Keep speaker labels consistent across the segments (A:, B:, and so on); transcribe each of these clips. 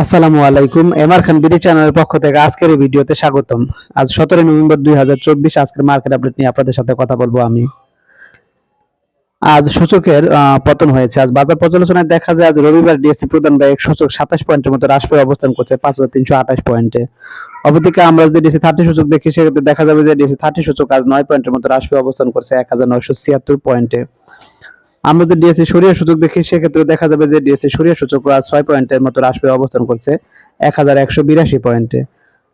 A: আসসালামু আলাইকুম। এমআর খান বিডি চ্যানেলের পক্ষ থেকে আজকের ভিডিওতে স্বাগতম। আজ সতেরোই নভেম্বর দুই হাজার চব্বিশ আজকের মার্কেট আপডেট নিয়ে আপনাদের সাথে কথা বলব আমি। আজ সূচকের পতন হয়েছে। আজ বাজার পর্যালোচনায় দেখা যায়, আজ রবিবার ডিএসসি প্রধান ব্যয় সূচক সাতাশ পয়েন্টের মতো হ্রাস পেয়ে অবস্থান করছে পাঁচ হাজার তিনশো আঠাশ পয়েন্টে। অপরদিকে আমরা যদি ডিএসসি থার্টি সূচক দেখি, সেক্ষেত্রে দেখা যাবে যে ডিএসসি থার্টি সূচক আজ নয় পয়েন্টের মতো হ্রাস পেয়ে অবস্থান করছে এক হাজার নয়শো ছিয়াত্তর পয়েন্টে। আমরা যদি ডিএসসি সরিয়া সূচক দেখি, সেক্ষেত্রে দেখা যাবে যে ডিএসসি সরিয়া সূচক আজ ছয় পয়েন্টের মতো হ্রাস পেয়ে অবস্থান করছে এক হাজার একশো বিরাশি পয়েন্টে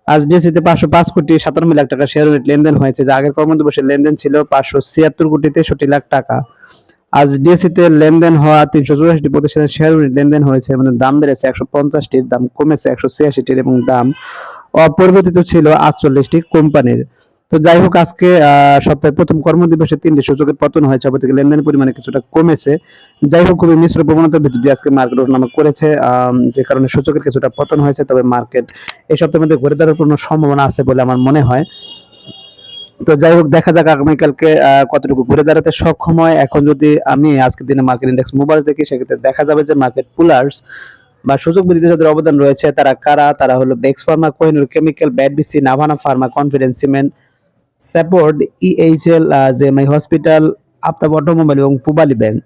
A: আজ ডিএসসিতে পাঁচশো পাঁচ কোটি সাতান্ন লাখ টাকা শেয়ার ইউনিট লেনদেন হয়েছে, যা আগের কর্মদিবসের লেনদেন ছিল পাঁচশো ছিয়াত্তর কোটি তেষট্টি লাখ টাকা। আজ ডিএসসিতে লেনদেন হওয়া তিনশো চুরাশিটি প্রতিষ্ঠানের শেয়ার ইউনিট লেনদেন হয়েছে মানে দাম বেড়েছে একশো পঞ্চাশটির, দাম কমেছে একশো ছিয়াশিটির এবং দাম অপরিবর্তিত ছিল আটচল্লিশটি কোম্পানির। তো যাই হোক, আজকে সপ্তাহের প্রথম কর্মদিবসে তিনটি সূচকের পতন হয়েছে, অপরদিকে লেনদেন পরিমাণে কিছুটা কমেছে। যাই হোক, খুবই মিশ্র প্রবণতার ভিত্তি দিয়ে আজকে মার্কেট ওঠানামা করেছে যে কারণে সূচকের কিছুটা পতন হয়েছে। তবে মার্কেট এই সপ্তাহের মধ্যে ঘুরে দাঁড়ানোর কোনো সম্ভাবনা আছে বলে আমার মনে হয়। তো যাই হোক, দেখা যাক আগামীকালকে কতটুকু ঘুরে দাঁড়াতে সক্ষম হয়। এখন যদি আমি আজকের দিনে মার্কেট ইন্ডেক্স মোবাইল দেখি, সেক্ষেত্রে দেখা যাবে যে মার্কেট পুলার্স বা সুযোগ বৃদ্ধিতে যাদের অবদান রয়েছে, তারা কারা? তারা হলো বেক্স Pharma Kohinoor chemical ব্যাডবিসি Navana Pharma Confidence Cement support EHL JMI hospital Aftab automobile এবং পুবালি ব্যাংক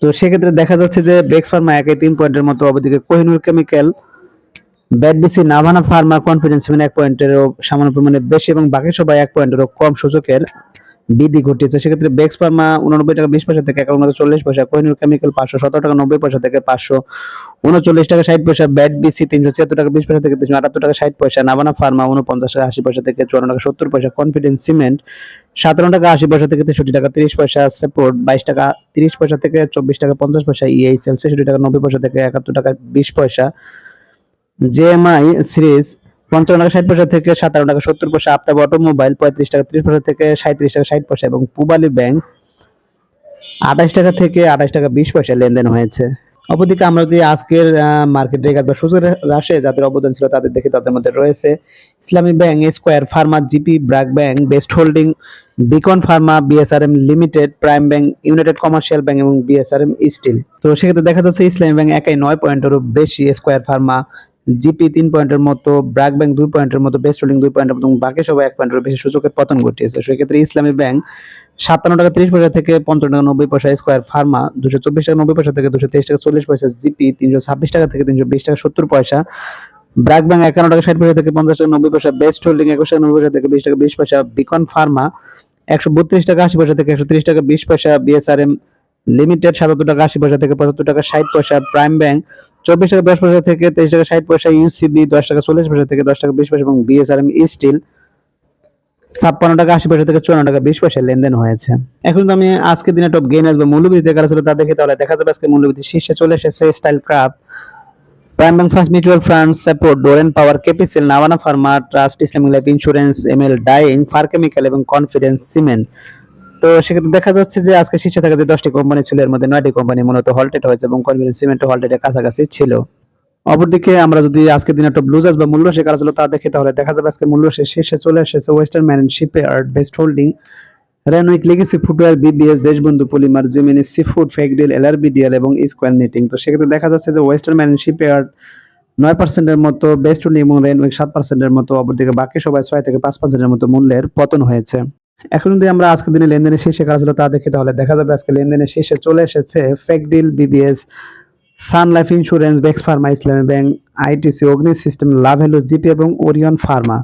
A: তো সেক্ষেত্রে দেখা যাচ্ছে যে বেক্স ফার্মা একে তিন পয়েন্টের মতো অবদিকে কোহিনুর কেমিক্যাল ব্যাডবিসি নাভানা ফার্মা কনফিডেন্স এক পয়েন্টেরও সামান্য পরিমাণে বেশি এবং বাকি সবাই এক পয়েন্টেরও কম সূচকের। বৃদ্ধি ঘটিয়েছে। সেক্ষেত্রে বেক্স ফার্মা উননব্বই টাকা বিশ পয়সা থেকে একান্ন চল্লিশ পয়সা কোহিনুর কেমিক্যাল পাঁচশো সতেরো টাকা নব্বই পয়সা থেকে পাঁচশো উনচল্লিশ টাকা ষাট পয়সা ব্যাট বিসি তিনশো ছিয়াত্তর টাকা বিশ পয়সা থেকে তিনশো আটাত্তর টাকা ষাট পয়সা নাভানা ফার্মা উনপঞ্চাশ টাকা আশি পয়সা থেকে চুয়ান্ন টাকা সত্তর পয়সা কনফিডেন্স সিমেন্ট সাতান্ন টাকা আশি পয়সা থেকে তেষট্টি টাকা তিরিশ পয়সা সাপোর্ট বাইশ টাকা তিরিশ পয়সা থেকে চব্বিশ টাকা পঞ্চাশ পয়সা ইএইচএল ছেষট্টি টাকা নব্বই পয়সা থেকে একাত্তর টাকা বিশ পয়সা জেএমআই সিরিজ পঞ্চান্ন টাকা, ষাট পয়সা থেকে সাতান্ন টাকা, সত্তর পয়সা আফতাব অটোমোবাইল, পঁয়ত্রিশ টাকা, ত্রিশ পয়সা থেকে সাঁত্রিশ টাকা, ষাট পয়সা এবং পুবালি ব্যাংক আঠাশ টাকা থেকে আঠাশ টাকা, বিশ পয়সা লেনদেন হয়েছে। অপরদিকে আমরা যদি আজকের মার্কেট রেগাত বা সূচকের হ্রাসে যাদের অবদান ছিল তাদের দেখে তাদের মধ্যে রয়েছে Islami Bank, Square Pharma, GP BRAC Bank, Best Holding, Beacon Pharma, BSRM Limited, Prime Bank, United Commercial Bank এবং বিএসআরএম স্টিল। তো সেক্ষেত্রে দেখা যাচ্ছে ইসলামী ব্যাংক একাই নয় পয়েন্টেরও বেশি স্কোয়ার ফার্মা জিপি তিন পয়েন্টের মতো, ব্র্যাক ব্যাংক দুই পয়েন্টের মতো, বেস্ট হোল্ডিং দুই পয়েন্টের মতো বাকি সবাই এক পয়েন্টের বেশি সূচকের পতন ঘটিয়েছে। সেক্ষেত্রে ইসলামী ব্যাংক সাতান্ন টাকা তিরিশ পয়সা থেকে পঞ্চান্ন টাকা নব্বই পয়সা স্কোয়ার ফার্মা দুশো চব্বিশ টাকা নব্বই পয়সা থেকে দুশো তেইশ টাকা চল্লিশ পয়সা জিপি, তিনশো ছাব্বিশ টাকা থেকে তিনশো বিশ টাকা সত্তর পয়সা। ব্র্যাক ব্যাংক একান্ন টাকা ষাট পয়সা থেকে পঞ্চাশ টাকা নব্বই পয়সা, বেস্ট হোল্ডিং একুশ টাকা নব্বই পয়সা থেকে বিশ টাকা বিশ পয়সা বিকন ফার্মা, একশো বত্রিশ টাকা আশি পয়সা থেকে একশো ত্রিশ টাকা বিশ পয়সা বিএসআরএম লিমিটেড, সাতাত্তর টাকা আশি পয়সা থেকে পঁচাত্তর টাকা ষাট পয়সা প্রাইম ব্যাংক চব্বিশ টাকা দশ পয়সা থেকে তেইশ টাকা ষাট পয়সা ইউসিবি দশ টাকা চল্লিশ পয়সা থেকে দশ টাকা বিশ পয়সা এবং বিএসআরএম স্টিল ছাপ্পান্ন টাকা আশি পয়সা থেকে চুয়ান্ন টাকা বিশ পয়সা লেনদেন হয়েছে। এখন আমি আজকে দিনে টপ গেইন আসবে মূল্যবৃদ্ধি দেখা ছিল তা দেখে তাহলে দেখা যাবে আজকে মূল্যবৃদ্ধি শীর্ষে চলে এসেছে Style Craft Prime Bank First Mutual Fund support Doreen Power কেপিসেল Navana Pharma Trust Islamic Life Insurance ML Dyeing Far Chemical এবং কনফিডেন্স সিমেন্ট তো সেক্ষেত্রে দেখা যাচ্ছে যে আজকে শীর্ষে থাকা যে দশটি কোম্পানি ছিল, এর মধ্যে নয়টি কোম্পানি মূলত হলটেড হয়েছে এবং কনফিডেন্স সিমেন্ট হলটেডের কাছাকাছি ছিল। অপরদিকে আমরা যদি আজকের দিনে একটা ব্লুজাস বা মূল্য শেখার ছিল তা দেখি তাহলে দেখা যাবে আজকে মূল্য শেষে চলে এসেছে ওয়েস্টার্ন ম্যান শিপে art Best Holding Renwick Legacy Footwear BBS Deshbandhu Polymer Gemini Sea Food ফেকডিল LRBDL এবং স্কোয়ার নিটিং তো সেক্ষেত্রে দেখা যাচ্ছে যে ওয়েস্টার্ন ম্যান শিপে আর্ট নয় পার্সেন্টের মতো বেস্ট হোল্ডিং এবং রেনউইক সাত পার্সেন্টের মতো, অপরদিকে বাকি সবাই ছয় থেকে পাঁচ পার্সেন্টের মতো মূল্যের পতন হয়েছে। এখন যদি আমরা আজকের দিনে লেনদেনের শেষে কাজ ছিল তা দেখি, তাহলে দেখা যাবে আজকে লেনদেনের শেষে চলে এসেছে ফেকডিল BBS Sun Life Insurance Bex Pharma Islami Bank ITC Agni System লাভ হেলো জিপি এবং ওরিয়ন ফার্মা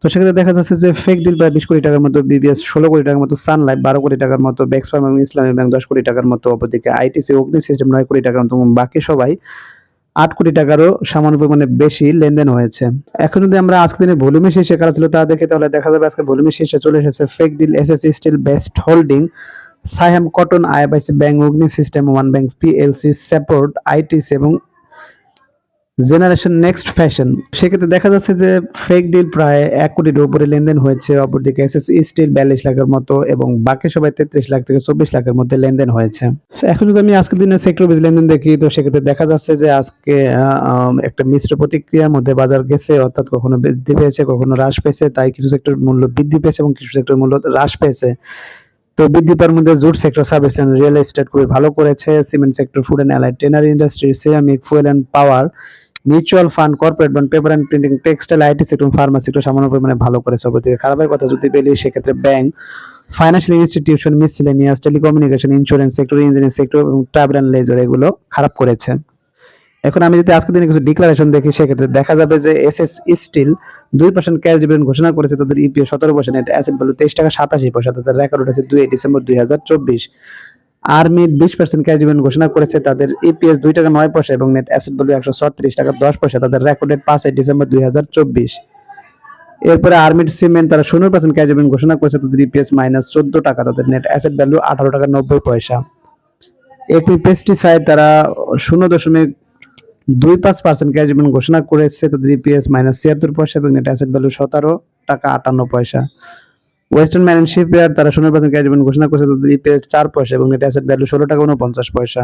A: তো সেক্ষেত্রে দেখা যাচ্ছে যে ফেক ডিল প্রায় বিশ কোটি টাকার মতো বিবিএস ষোলো কোটি টাকার মতো সান লাইফ বারো কোটি টাকার মতো বেক্স ফার্মা এবং ইসলামী ব্যাংক দশ কোটি টাকার মতো, অপরদিকে আইটিসি অগ্নি সিস্টেম নয় কোটি টাকার মতো বাকি সবাই আট কোটি টাকারও সামান্য পরিমাণে বেশি লেনদেন হয়েছে। এখন যদি আমরা আজকে দিনে ভলিউমে শেষে কারা ছিল, তা দেখে তাহলে দেখা যাবে আজকে ভলিউমে শেষে চলে এসেছে ফেক deal S SSC Steel Best Holding Saham Cotton IFIC Bank Agni System One Bank PLC support ITC এবং জেনারেশন নেক্সট ফ্যাশন, সেক্ষেত্রে দেখা যাচ্ছে যে ফেক ডিল প্রায় এক কোটির উপরে লেনদেন হয়েছে, অপরদিকে এসএসসি স্টিল বিয়াল্লিশ লাখের মতো এবং বাকি সবাই তেত্রিশ লাখ থেকে চব্বিশ লাখের মধ্যে লেনদেন হয়েছে। এখন যদি আমি আজকের দিনে সেক্টর বেজ লেনদেন দেখি, তো সেক্ষেত্রে দেখা যাচ্ছে যে আজকে একটা মিশ্র প্রতিক্রিয়ার মধ্যে বাজার গেছে, অর্থাৎ কখনো বৃদ্ধি পেয়েছে, কখনো হ্রাস পেয়েছে, তাই কিছু সেক্টর মূল্য বৃদ্ধি পেয়েছে এবং কিছু সেক্টর মূল্য হ্রাস পেয়েছে। তো বৃদ্ধি পাওয়ার মধ্যে jute sector service and real estate খুবই ভালো করেছে cement sector food and allied tannery industry ceramic fuel and power mutual fund corporate bond paper and printing textile IT sector pharma sector সামান্য পরিমাণে ভালো করেছে অপরদিকে খারাপের কথা যদি বলি, সেক্ষেত্রে bank financial institution miscellaneous telecommunication insurance sector engineering sector এবং ট্রাভেল অ্যান্ড লেজার এগুলো খারাপ করেছে। এখন আমি যদি আজকের দিনে কিছু ডিক্লারেশন দেখি, সেক্ষেত্রে দেখা যাবে যে এস এস স্টিল দুই পার্সেন্ট ক্যাশ ডিভিডেন্ড ঘোষণা করেছে তাদের ইপিও সতেরো পার্সেন্ট নেট অ্যাসেট ভ্যালু তেইশ টাকা সাতাশি পয়সা, তাদের রেকর্ড উঠেছে দুই ডিসেম্বর দুই হাজার চব্বিশ। আর্মি বিশ পার্সেন্ট ক্যাশ ডিভিডেন্ড ঘোষণা করেছে। তাদের ইপিএস দুই টাকা নয় পয়সা এবং নেট অ্যাসেট ভ্যালু একশো ছত্রিশ টাকা দশ পয়সা। তাদের রেকর্ডেড পাঁচই ডিসেম্বর দুই হাজার চব্বিশ। এরপরে আর্মিড সিমেন্ট তারা শূন্য পার্সেন্ট ক্যাশ ডিভিডেন্ড ঘোষণা করেছে। তাদের ইপিএস মাইনাস চোদ্দ টাকা, তাদের নেট অ্যাসেট ভ্যালু আঠারো টাকা নব্বই পয়সা। এপি পেস্টিসাইড তারা শূন্য দশমিক দুই পাঁচ পার্সেন্ট ক্যাশ ডিভিডেন্ড ঘোষণা করেছে। তাদের ইপিএস মাইনাস ছিয়াত্তর পয়সা এবং নেট অ্যাসেট ভ্যালু সতেরো টাকা আটান্ন পয়সা। ওয়েস্টার্ন ম্যান শিপইয়ার্ড তারা শূন্য পার্সেন্ট ক্যাশ ডিভিডেন্ড ঘোষণা করেছে, তাদের ইপিএস চার পয়সা এবং নেট অ্যাসেট ভ্যালু ষোলো টাকা উনপঞ্চাশ পয়সা।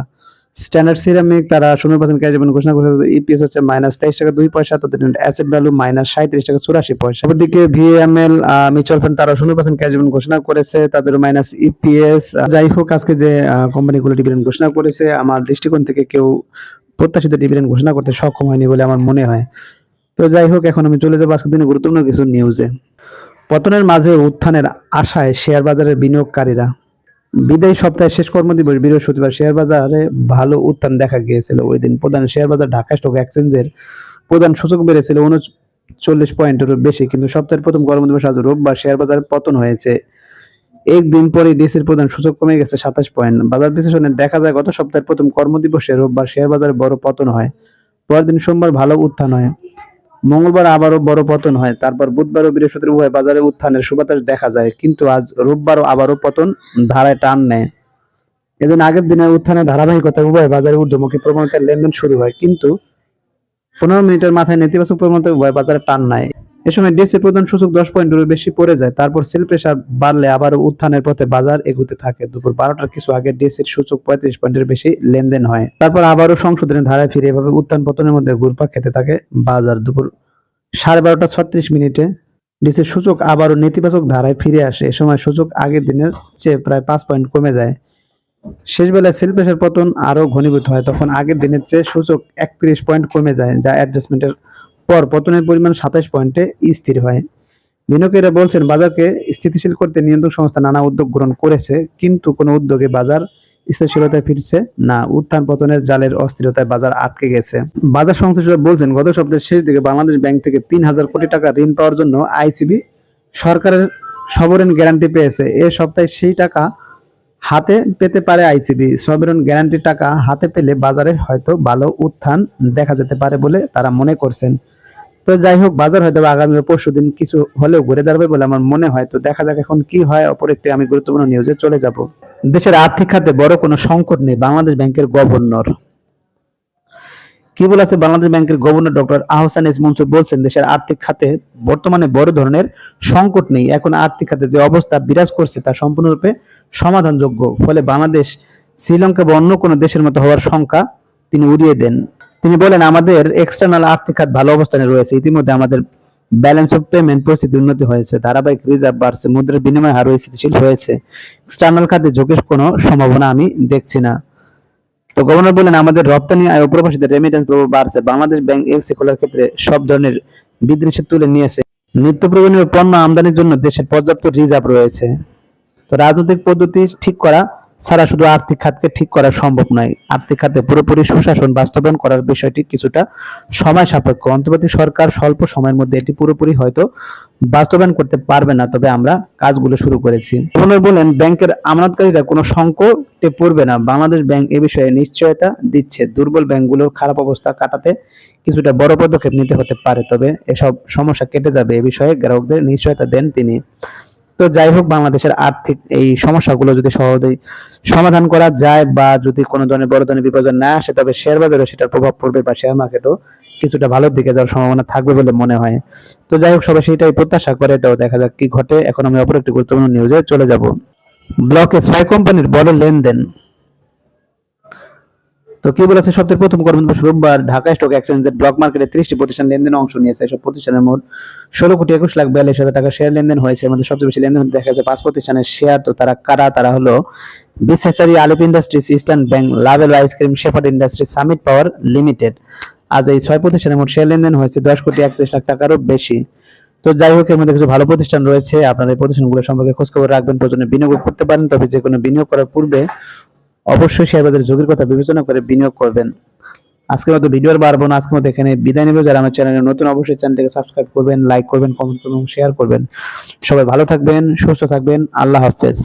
A: স্ট্যান্ডার্ড সিরামিক তারা শূন্য পার্সেন্ট ক্যাশ ডিভিডেন্ড ঘোষণা করেছে, তাদের ইপিএস হচ্ছে মাইনাস তেইশ টাকা দুই পয়সা, তাদের নেট অ্যাসেট ভ্যালু মাইনাস সাঁত্রিশ টাকা চুরাশি পয়সা। অপরদিকে ভিএমএল মিউচুয়াল ফান্ড তারা শূন্য পার্সেন্ট ক্যাশ ডিভিডেন্ড ঘোষণা করেছে, তাদের মাইনাস ইপিএস যাই হোক আজকে যে কোম্পানিগুলো ডিভিডেন্ড ঘোষণা করেছে, আমার দৃষ্টিকোণ থেকে কেউ প্রত্যাশিত ডিভিডেন্ড ঘোষণা করতে সক্ষম হয়নি বলে আমার মনে হয়। তো যাই হোক, এখন আমি চলে যাব আজকের দিনে গুরুত্বপূর্ণ কিছু নিউজে পতনের মাঝে উত্থানের আশায় শেয়ার বাজারের বিনিয়োগকারীরা বিদায়ী সপ্তাহের শেষ কর্মদিবস বৃহস্পতিবার শেয়ার বাজারে ভালো উত্থান দেখা গিয়েছিল। ওই দিন প্রধান শেয়ার বাজার ঢাকা স্টক এক্সচেঞ্জের প্রধান সূচক বেড়েছিল, উনচল্লিশ পয়েন্টেরও বেশি। কিন্তু সপ্তাহের প্রথম কর্মদিবস আজ রোববার শেয়ার বাজারে পতন হয়েছে। একদিন পরে ডিসির প্রধান সূচক কমে গেছে সাতাশ পয়েন্ট। বাজার বিশ্লেষণে দেখা যায়, গত সপ্তাহের প্রথম কর্মদিবসে রোববার শেয়ার বাজারে বড় পতন হয়। পরদিন সোমবার ভালো উত্থান হয়। মঙ্গলবার আবারও বড় পতন হয়, তারপর বুধবার ও বৃহস্পতিবার উভয় বাজারে উত্থানের সুবাতাস দেখা যায়, কিন্তু আজ রোববারও আবারও পতন ধারায় টান নেয়। এদিন আগের দিনের উত্থানের ধারাবাহিকতা উভয় বাজারে ঊর্ধ্বমুখী প্রবণতার লেনদেন শুরু হয়, কিন্তু পনেরো মিনিটের মাথায় নেতিবাচক প্রবণতা উভয় বাজারে টান নেয়। এ সময় ডিএসসি প্রধান সূচক দশ পয়েন্টেরও বেশি পড়ে যায়। তারপর সেল প্রেসার বাড়লে আবারও উত্থানের পথে বাজার এগুতে থাকে। দুপুর বারোটার কিছু আগে ডিএসসির সূচক পঁয়ত্রিশ পয়েন্টের বেশি লেনদেন হয়। তারপর আবারও সংশোধনের ধারায় ফিরে এভাবে উত্থান পতনের মধ্যে ঘুরপাক খেতে থাকে বাজার। দুপুর সাড়ে বারোটা ছত্রিশ মিনিটে ডিসির সূচক আবারও নেতিবাচক ধারায় ফিরে আসে। এ সময় সূচক আগের দিনের চেয়ে প্রায় পাঁচ পয়েন্ট কমে যায়। শেষ বেলায় সেল প্রেসার পতন আরও ঘনীভূত হয়। তখন আগের দিনের চেয়ে সূচক একত্রিশ পয়েন্ট কমে যায়, যা অ্যাডজাস্টমেন্টের পর পতনের পরিমাণ সাতাশ পয়েন্টে স্থির হয়। বিনিয়োগকারীরা বলছেন, বাজারকে স্থিতিশীল করতে নিয়ন্ত্রক সংস্থা নানা উদ্যোগ গ্রহণ করেছে, কিন্তু কোনো উদ্যোগে বাজার স্থিতিশীলতায় ফিরছে না। উত্থান পতনের জালের অস্থিরতায় বাজার আটকে গেছে। বাজার সংশ্লিষ্টরা বলছেন, গত সপ্তাহের শেষ দিকে বাংলাদেশ ব্যাংক থেকে তিন হাজার কোটি টাকা ঋণ পাওয়ার জন্য আইসিবি সরকারের সবরেন গ্যারান্টি পেয়েছে। এ সপ্তাহে সেই টাকা হাতে পেতে পারে আইসিবি। সবরেন গ্যারান্টি টাকা হাতে পেলে বাজারে হয়তো ভালো উত্থান দেখা যেতে পারে বলে তারা মনে করছেন। তো যাই হোক বাজার হয়তো আগামী পরশু দিন কিছু হলেও ঘুরে দাঁড়াবে বলে আমার মনে হয়। তো দেখা যাক এখন কি হয়। অপর একটি আমি গুরুত্বপূর্ণ নিউজে চলে যাব। দেশের আর্থিক খাতে বড় কোনো সংকট নেই বাংলাদেশ ব্যাংকের গভর্নর। কি বলেছে বাংলাদেশ ব্যাংকের governor doctor Ahsan S Mansur? বলছেন, দেশের আর্থিক খাতে বর্তমানে বড় ধরনের সংকট নেই। এখন আর্থিক খাতে যে অবস্থা বিরাজ করছে তা সম্পূর্ণরূপে সমাধানযোগ্য। ফলে বাংলাদেশ, শ্রীলঙ্কা বা অন্য কোনো দেশের মতো হওয়ার শঙ্কা তিনি উড়িয়ে দেন। তিনি বলেন, আমাদের এক্সটার্নাল আর্থিক খাত ভালো অবস্থানে রয়েছে। ইতিমধ্যে আমাদের ব্যালেন্স অফ পেমেন্ট পরিস্থিতি উন্নতি হয়েছে। ধারাবাহিক রিজার্ভ বাড়ছে, মুদ্রার বিনিময় হারও স্থিতিশীল হয়েছে। এক্সটার্নাল খাতে ঝুঁকির কোনো সম্ভাবনা আমি দেখছি না। তো গভর্নর বলেন, আমাদের রপ্তানি আয় প্রবাসীদের রেমিটেন্স প্রভাব বাড়ছে। বাংলাদেশ ব্যাংক এলসি খোলার ক্ষেত্রে সব ধরনের বিধিনিষেধ তুলে নিয়েছে। নিত্য প্রয়োজনীয় পণ্য আমদানির জন্য দেশের পর্যাপ্ত রিজার্ভ রয়েছে। তো রাজনৈতিক পদ্ধতি ঠিক করা ছাড়া শুধু আর্থিক খাতকে ঠিক করা সম্ভব নয়, আর্থিক খাতে পুরোপুরি সুশাসন বাস্তবায়ন করার বিষয়টি কিছুটা সময় সাপেক্ষ। অন্তর্বর্তী সরকার স্বল্প সময়ের মধ্যে এটি পুরোপুরি হয়তো বাস্তবায়ন করতে পারবে না, তবে আমরা কাজগুলো শুরু করেছি। গভর্নর বলেন, ব্যাংকের আমানতকারীরা কোনো সংকটে পড়বে না। বাংলাদেশ ব্যাংক এ বিষয়ে নিশ্চয়তা দিচ্ছে। দুর্বল ব্যাংকগুলোর খারাপ অবস্থা কাটাতে কিছুটা বড় পদক্ষেপ নিতে হতে পারে, তবে এসব সমস্যা কেটে যাবে। এ বিষয়ে গ্রাহকদের নিশ্চয়তা দেন তিনি। তো যাই হোক, বাংলাদেশের আর্থিক এই সমস্যাগুলো যদি সহজেই সমাধান করা যায় বা যদি কোনো ধরনের বড় ধরনের বিপর্যয় না আসে, তবে শেয়ার বাজারে সেটার প্রভাব পড়বে বা শেয়ার মার্কেটও কিছুটা ভালোর দিকে যাওয়ার সম্ভাবনা থাকবে বলে মনে হয়। তো যাই হোক, সবাই সেটাই প্রত্যাশা করে, তো দেখা যাক কি ঘটে। এখন আমি অপর একটি গুরুত্বপূর্ণ নিউজে চলে যাব। ব্লকে ছয় কোম্পানির বড় লেনদেন। তো কি বলেছে সপ্তাহের প্রথম কর্মদিবস রোববার, ঢাকা স্টক এক্সচেঞ্জের ব্লক মার্কেটে ত্রিশটি প্রতিষ্ঠান লেনদেনে অংশ নিয়েছে। এসব প্রতিষ্ঠানের মোট ষোলো কোটি একুশ লাখ বিয়াল্লিশ হাজার টাকা শেয়ার লেনদেন হয়েছে। এর মধ্যে সবচেয়ে বেশি লেনদেন দেখা যাচ্ছে পাঁচ প্রতিষ্ঠানের শেয়ার তো তারা কারা? তারা হলো বিসেসারি আলিপ industries, eastern bank, Lovello ice cream Shepherd industry Summit power limited. আজ এই ছয় প্রতিষ্ঠানের মোট শেয়ার লেনদেন হয়েছে দশ কোটি একত্রিশ লাখ টাকারও বেশি। তো যাই হোক, এর মধ্যে কিছু ভালো প্রতিষ্ঠান রয়েছে। আপনারা এই প্রতিষ্ঠানগুলো সম্পর্কে খোঁজখবর রাখবেন, প্রয়োজনে বিনিয়োগ করতে পারেন, তবে যে কোনো বিনিয়োগ করার পূর্বে অবশ্যই শেয়ার বাজারে ঝুঁকির কথা বিবেচনা করে বিনিয়োগ করবেন। আজকের মতো ভিডিও আর বাড়বো না। আজকের মতো এখানে বিদায় নেব। যারা আমার চ্যানেলে নতুন, অবশ্যই চ্যানেলটিকে সাবস্ক্রাইব করবেন, লাইক করবেন কমেন্ট করবেন শেয়ার করবেন। সবাই ভালো থাকবেন, সুস্থ থাকবেন। আল্লাহ হাফেজ।